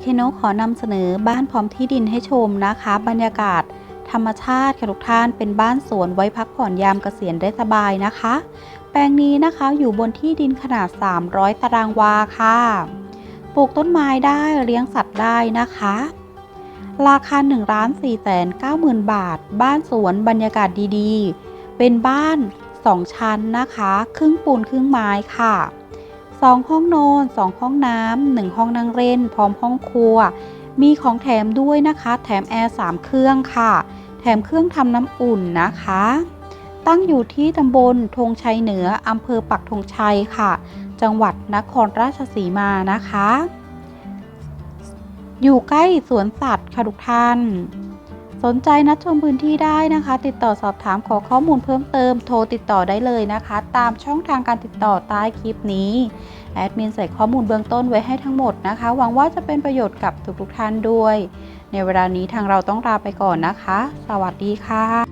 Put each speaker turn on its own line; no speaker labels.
เคโนขอนำเสนอบ้านพร้อมที่ดินให้ชมนะคะ บรรยากาศ ธรรมชาติค่ะทุกท่านเป็นบ้านสวนไว้พักผ่อนยามเกษียณได้สบายนะคะ แปลงนี้นะคะอยู่บนที่ดินขนาด 300 ตารางวาค่ะ ปลูกต้นไม้ได้เลี้ยงสัตว์ได้นะคะ ราคา1ล้าน4แสน9หมื่นบาท บ้านสวนบรรยากาศดีๆ เป็นบ้าน 2 ชั้นนะคะ ครึ่งปูนครึ่งไม้ค่ะ 2 ห้องนอน 2 ห้องน้ำ1ห้องนั่งเล่น พร้อมห้องครัว มีของแถมด้วยนะคะ แถมแอร์3เครื่องค่ะ แถมเครื่องทำน้ำอุ่นนะคะ ตั้งอยู่ที่ตำบลธงชัยเหนืออำเภอปักธงชัยค่ะ จังหวัดนครราชสีมานะคะ อยู่ใกล้สวนสัตว์ค่ะทุกท่านสนใจนัดชมพื้นที่ได้นะคะ ติดต่อสอบถามขอข้อมูลเพิ่มเติมโทรติดต่อได้เลยนะคะ ตามช่องทางการติดต่อใต้คลิปนี้ แอดมินใส่ข้อมูลเบื้องต้นไว้ให้ทั้งหมดนะคะ หวังว่าจะเป็นประโยชน์กับทุกๆท่านด้วย ในเวลานี้ทางเราต้องลาไปก่อนนะคะ สวัสดีค่ะ